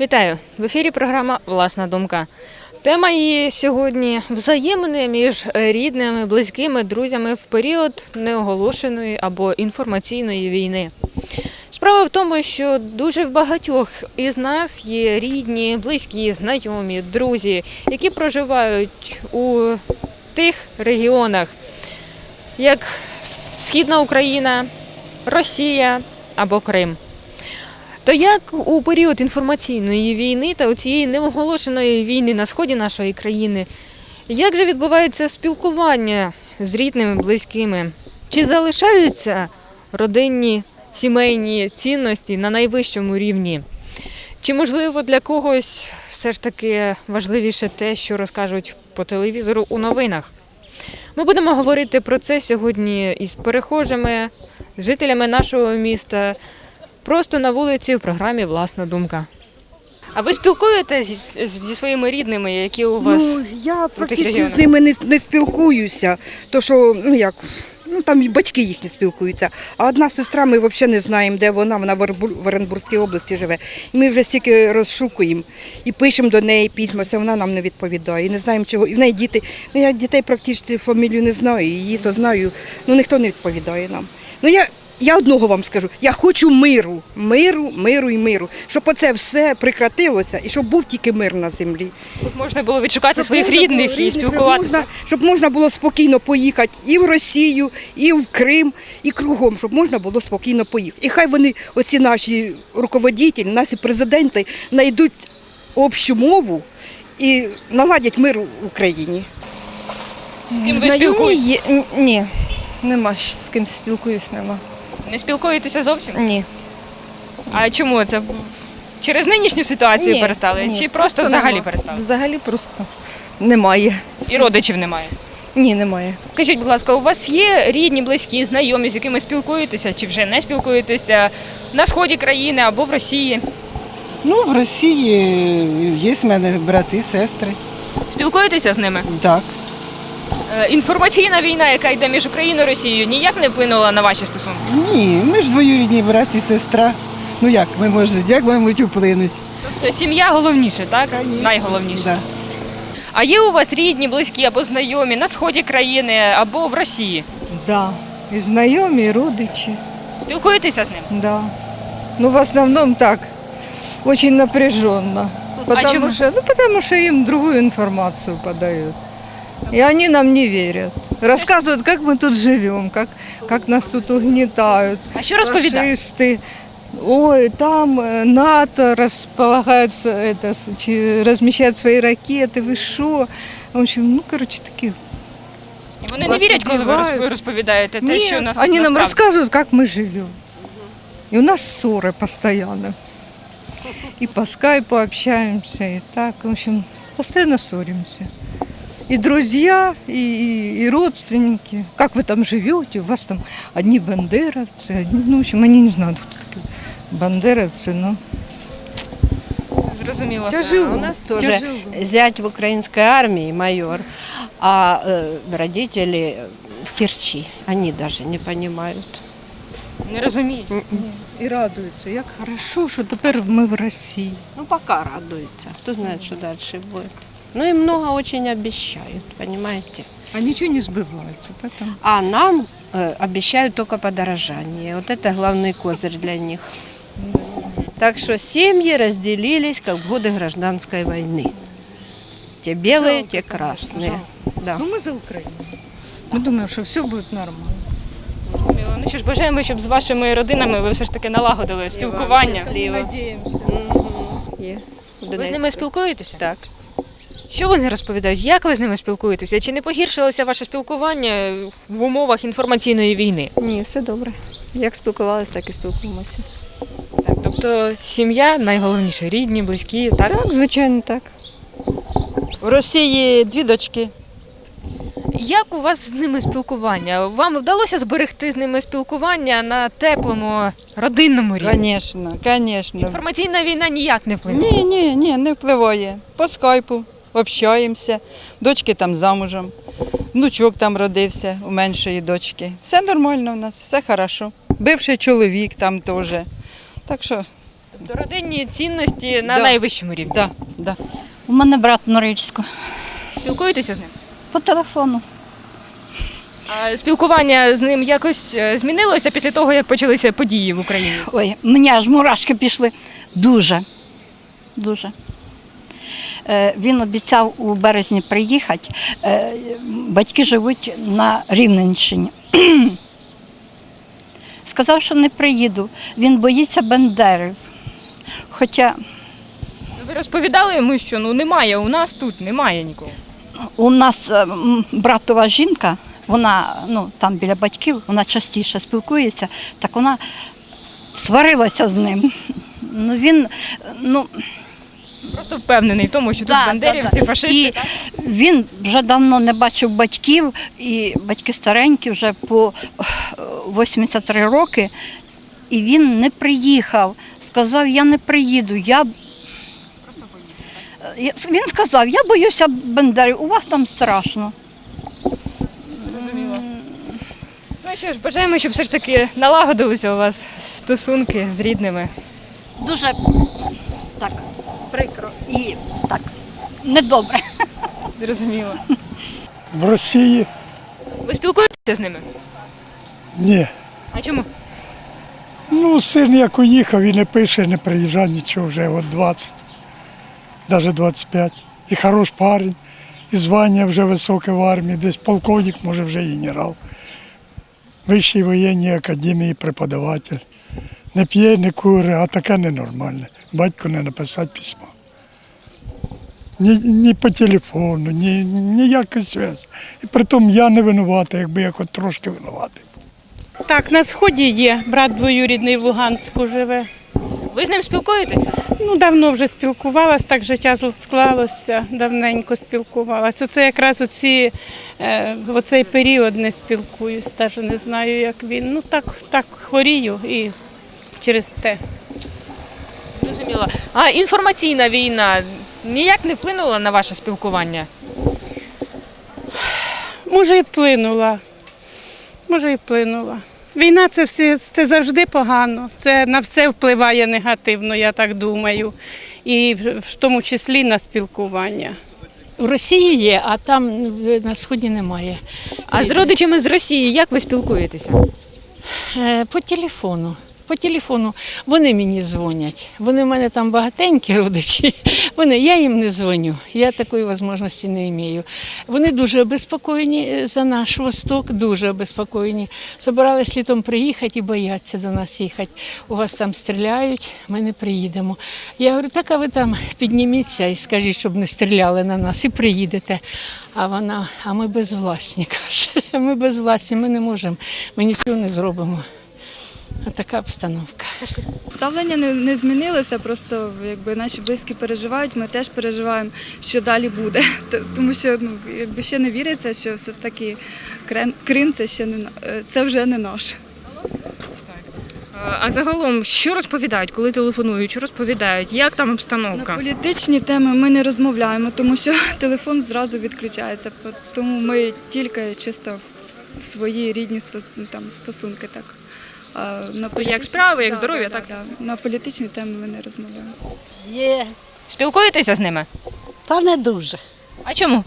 Вітаю! В ефірі програма Власна думка. Тема її сьогодні взаємини між рідними, близькими, друзями в період неоголошеної або інформаційної війни. Справа в тому, що дуже в багатьох із нас є рідні, близькі, знайомі, друзі, які проживають у тих регіонах, як Східна Україна, Росія або Крим. То як у період інформаційної війни та у цієї неоголошеної війни на сході нашої країни, як же відбувається спілкування з рідними, близькими? Чи залишаються родинні сімейні цінності на найвищому рівні? Чи можливо для когось все ж таки важливіше те, що розкажуть по телевізору у новинах? Ми будемо говорити про це сьогодні із перехожими, жителями нашого міста, просто на вулиці в програмі Власна думка. А ви спілкуєтесь зі, своїми рідними, які у вас Ну, я практично з ними не, не спілкуюся, то що, ну як, ну там і батьки їхні спілкуються. А одна сестра, ми взагалі не знаємо, де вона, вона в Оренбурзькій області живе. І ми вже стільки розшукуємо і пишемо до неї письма, все вона нам не відповідає. І не знаємо чого. І в неї діти, ну я дітей практично фамілію не знаю, її то знаю, ну ніхто не відповідає нам. Ну я. Я одного вам скажу, я хочу миру, миру, миру і миру, щоб оце все прекратилося і щоб був тільки мир на землі. щоб можна було відшукати Щоб своїх рідних і спілкуватися? Щоб можна, щоб можна було спокійно поїхати і в Росію, і в Крим, і кругом, щоб можна було спокійно поїхати. І хай вони, оці наші руководителі, наші президенти, знайдуть общу мову і наладять мир в Україні. З ким ви Знайомі є. Ні, нема з ким спілкуюсь, нема. Не спілкуєтеся зовсім? Ні. А чому це? Через нинішню ситуацію Ні, перестали? ні, Чи просто взагалі нема. перестали? Взагалі просто немає. І родичів немає? Ні, немає. Скажіть, будь ласка, у вас є рідні, близькі, знайомі, з якими спілкуєтеся, чи вже не спілкуєтеся на сході країни або в Росії? Ну, в Росії є в мене брати, сестри. Спілкуєтеся з ними? Так. Е, Інформаційна війна, яка йде між Україною і Росією, ніяк не вплинула на ваші стосунки? Ні, ми ж двоюрідні брат і сестра. Ну як ми можемо, як ми можуть вплинути? Тобто сім'я головніше, так? Найголовніше. Да. А є у вас рідні, близькі або знайомі на сході країни або в Росії? Да, и знайомі, і родичі, Спілкуєтеся з ним? да. Ну, в основном так, очень напряженно. Потому чему? что, ну, потому что им другую информацию подают. И они нам не верят. Рассказывают, как мы тут живем, как, как нас тут угнетают. А що розповідають? Фашисты. Ой, там э, НАТО располагается, это, с- чи- размещает свои ракеты, вы шо? В общем, ну, короче, такие І вони не Вас вірять, коли ви убивають. розп- розповідаєте те, що у Нет, нас они нам насправді. рассказывают, как мы живем. И у нас ссоры постоянно. И по скайпу общаемся, и так, в общем, постоянно ссоримся. И друзья, и, и- и родственники. Как вы там живете? У вас там одни бандеровцы, одни, ну, в общем, они не знают, кто такие бандеровцы, но Зрозуміло. тяжело. У нас тоже тяжело. зять в украинской армии, майор, а э, родители в Керчи. Они даже не понимают. Не розуміють. И радуются. Як хорошо, что теперь мы в России. Ну, пока радуются. Кто знает, что дальше будет. Ну и много очень обещают, понимаете. А ничего не сбывается, поэтому... А нам э, обещают только подорожание. Вот это главный козырь для них. Так что семьи разделились, как в годы гражданской войны. Те белые, те красные. Да. Ну, мы за Украину. Мы думаем, что все будет нормально. Зрозуміло. Ну що ж, бажаємо, щоб з вашими родинами ви все ж таки налагодили спілкування. Щасливо. Надеемся. Є. Ви з ними спілкуєтеся? Так. Що вони розповідають? Як ви з ними спілкуєтеся? Чи не погіршилося ваше спілкування в умовах інформаційної війни? Ні, все добре. Як спілкувалися, так і спілкуємося. Так, тобто сім'я найголовніше, рідні, близькі, так? Так, звичайно, так. В Росії дві дочки. Як у вас з ними спілкування? Вам вдалося зберегти з ними спілкування на теплому родинному рівні? Звісно, звісно. Інформаційна війна ніяк не вплинула. Ні, ні, ні, не впливає. По скайпу общаємося. Дочки там замужем. Внучок там родився у меншої дочки. Все нормально у нас, все хорошо. Бивший чоловік там теж. Так що Тобто родинні цінності на Да. найвищому рівні. Да, да. У мене брат в Норильську. Спілкуєтеся з ним? По телефону. А спілкування з ним якось е, змінилося після того, як почалися події в Україні? Ой, мені аж мурашки пішли. Дуже. Дуже. Е, Він обіцяв у березні приїхати. Е, Батьки живуть на Рівненщині. Сказав, що не приїду. Він боїться бендерів. Хоча Ви розповідали йому, що ну немає, у нас тут немає нікого. У нас е, братова жінка, вона ну, там біля батьків, вона частіше спілкується, так вона сварилася з ним. Ну, він, ну, Просто впевнений в тому, що тут Да, бандерівці, да, да. фашисти. І так? він вже давно не бачив батьків, і батьки старенькі вже по е, 83 роки, і він не приїхав. Сказав, я не приїду. Я... Я- Він сказав, я боюся бандерів, у вас там страшно. Зрозуміло. Ну що ж, бажаємо, щоб все ж таки налагодилися у вас стосунки з рідними. дуже так прикро і так недобре. Зрозуміло. В Росії Ви спілкуєтеся з ними? ні. А чому? Ну, син як уїхав і не пише, не приїжджає нічого вже от 20, навіть 25. І хорош парень, і звання вже високе в армії, десь полковник, може вже і генерал. Вищій воєнній академії преподаватель. Не п'є, не кури, а таке ненормальне. Батько не написати письмо. Ні, ні по телефону, ні, ніяка зв'язь. І притом я не винуватий, якби я хоч трошки винуватий. Так, на сході є. Брат двоюрідний в Луганську живе. Ви з ним спілкуєтесь? Ну, давно вже спілкувалась, так життя склалося, давненько спілкувалась. Оце якраз оці, е, в оцей період не спілкуюсь, теж не знаю, як він. Ну так, так хворію і через те. Зрозуміло. А інформаційна війна ніяк не вплинула на ваше спілкування? Може, і вплинула. Може, і вплинула. Війна це все це завжди погано. Це на все впливає негативно, я так думаю. І в в тому числі на спілкування. В Росії є, а там на сході немає. А з родичами з Росії як ви спілкуєтеся? Е, По телефону. По телефону вони мені дзвонять. Вони в мене там багатенькі родичі. Вони, я їм не дзвоню. Я такої можливості не маю. Вони дуже обезпокоєні е, за наш восток, дуже обезпокоєні. Собирались літом приїхати і бояться до нас їхати. У вас там стріляють, ми не приїдемо. Я говорю, так а ви там підніміться і скажіть, щоб не стріляли на нас, і приїдете. А вона, а ми безвласні, каже. Ми безвласні, ми не можемо, ми нічого не зробимо. А така обстановка. Ставлення не, не змінилося, просто якби наші близькі переживають, ми теж переживаємо, що далі буде. Тому що ну, якби ще не віриться, що все-таки Крим, Крим це ще не на- е, це вже не наш. А загалом, що розповідають, коли телефонують, що розповідають, як там На обстановка? політичні теми ми не розмовляємо, тому що телефон зразу відключається. По- Тому ми тільки чисто свої рідні ну, там, стосунки так. А на політичні- справи, як здоров'я, так? да, да. На політичні теми ми не розмовляємо. Є, Спілкуєтеся з ними? та не дуже. А чому?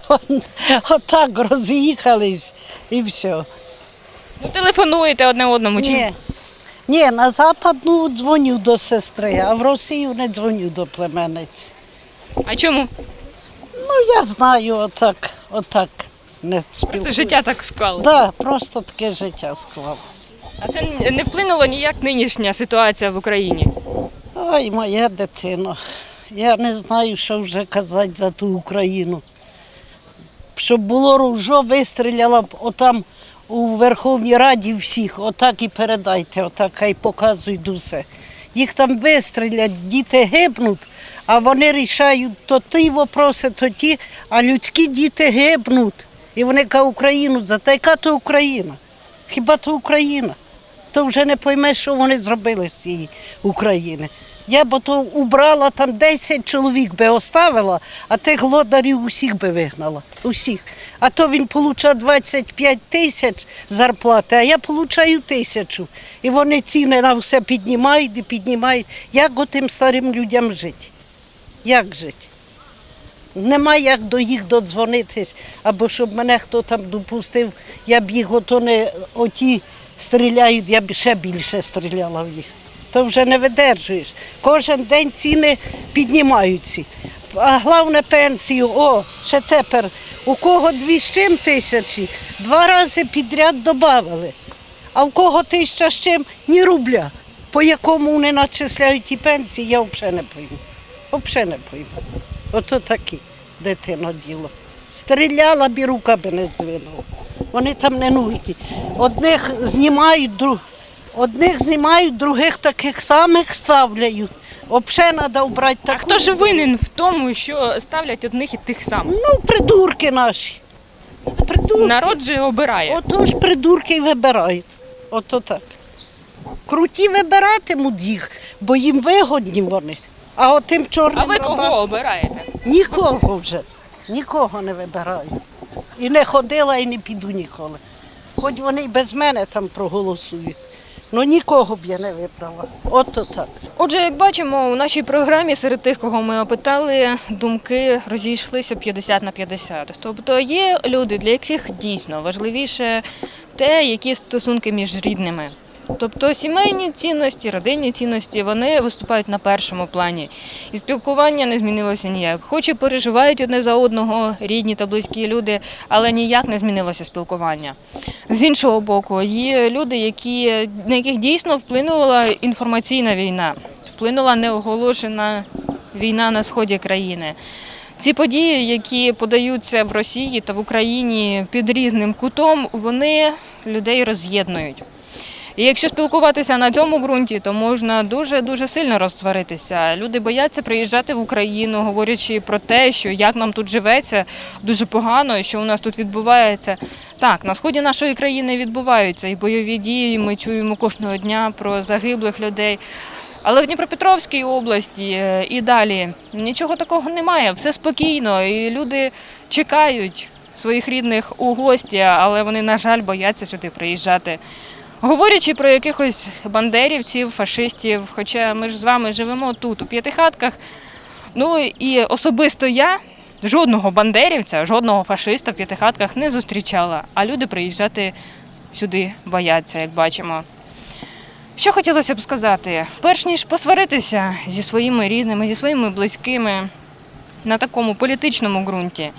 Отак роз'їхались і все. Ну, телефонуєте одне одному чи Ні. Ні, на западну дзвоню до сестри, а в Росію не дзвоню до племенниць. А чому? Ну, я знаю, отак, отак не. Просто життя так склалося. Да, просто таке життя склалося. А це не вплинуло ніяк нинішня ситуація в Україні. Ой, моя дитино, я не знаю, що вже казати за ту Україну. Щоб було ружо, вистріляла б отам у Верховній Раді всіх, отак і передайте, отак хай показують усе. Їх там вистрілять, діти гибнуть, а вони рішають то ті вопроси, то ті, а людські діти гибнуть. І вони кажуть Україну за та яка то Україна? Хіба то Україна? То вже не поймеш, що вони зробили з цієї України. Я б то убрала там 10 чоловік би оставила, а тих лодарів усіх би вигнала. Усіх. А то він получав 25 тисяч зарплати, а я получаю тисячу. І вони ціни на все піднімають і піднімають. Як отим старим людям жити? Як жити? Нема як до їх додзвонитись, або щоб мене хто там допустив, я б їх ото не оті стріляють, я б ще більше стріляла в їх. То вже не видержуєш. Кожен день ціни піднімаються. А головне пенсію, о, ще тепер, у кого дві з чим тисячі, два рази підряд додали. А в кого тисяча з чим ні рубля. По якому вони начисляють ті пенсії, я взагалі не пойму. Взагалі не пойму. Ото такі дитино діло. Стріляла б і рука би не здвинула. Вони там не нужні. Одних знімають, друг... одних знімають, других таких самих ставляють. Взагалі треба вбрати А хто ж винен в тому, що ставлять одних і тих самих? Ну, придурки наші. Придурки. Народ же обирає. Ото ж придурки й вибирають. Ото так. Круті вибиратимуть їх, бо їм вигодні вони. А отим чорним А ви кого обираєте? Нікого вже, нікого не вибираю. І не ходила, і не піду ніколи. Хоч вони й без мене там проголосують. Ну нікого б я не вибрала. Ото так. Отже, як бачимо, у нашій програмі серед тих, кого ми опитали, думки розійшлися 50 на 50. Тобто є люди, для яких дійсно важливіше те, які стосунки між рідними. Тобто сімейні цінності, родинні цінності вони виступають на першому плані. І спілкування не змінилося ніяк. Хоч і переживають одне за одного рідні та близькі люди, але ніяк не змінилося спілкування. З іншого боку, є люди, які, на яких дійсно вплинула інформаційна війна, вплинула неоголошена війна на сході країни. Ці події, які подаються в Росії та в Україні під різним кутом, вони людей роз'єднують. І якщо спілкуватися на цьому ґрунті, то можна дуже дуже сильно розсваритися. Люди бояться приїжджати в Україну, говорячи про те, що як нам тут живеться дуже погано, що у нас тут відбувається. Так, на сході нашої країни відбуваються і бойові дії. Ми чуємо кожного дня про загиблих людей. Але в Дніпропетровській області е, і далі нічого такого немає. Все спокійно, і люди чекають своїх рідних у гості, але вони, на жаль, бояться сюди приїжджати. Говорячи про якихось бандерівців, фашистів, хоча ми ж з вами живемо тут, у п'ятихатках. Ну і особисто я жодного бандерівця, жодного фашиста в п'ятихатках не зустрічала, а люди приїжджати сюди бояться, як бачимо. Що хотілося б сказати? Перш ніж посваритися зі своїми рідними, зі своїми близькими на такому політичному ґрунті,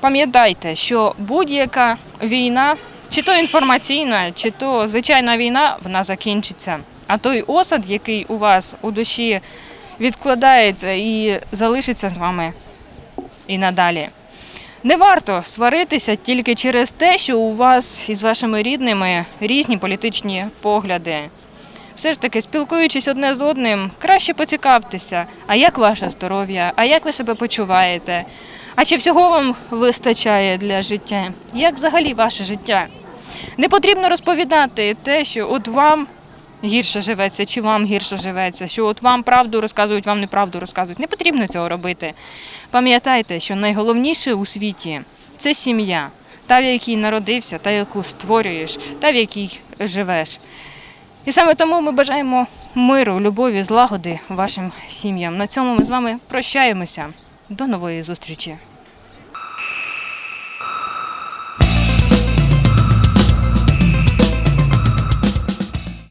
пам'ятайте, що будь-яка війна, чи то інформаційна, чи то звичайна війна, вона закінчиться. А той осад, який у вас у душі відкладається і залишиться з вами і надалі. Не варто сваритися тільки через те, що у вас із вашими рідними різні політичні погляди. Все ж таки, спілкуючись одне з одним, краще поцікавтеся, а як ваше здоров'я, а як ви себе почуваєте, а чи всього вам вистачає для життя? Як взагалі ваше життя? Не потрібно розповідати те, що от вам гірше живеться, чи вам гірше живеться, що от вам правду розказують, вам неправду розказують. Не потрібно цього робити. Пам'ятайте, що найголовніше у світі це сім'я, та в якій народився, та яку створюєш, та в якій живеш. І саме тому ми бажаємо миру, любові, злагоди вашим сім'ям. На цьому ми з вами прощаємося. До нової зустрічі.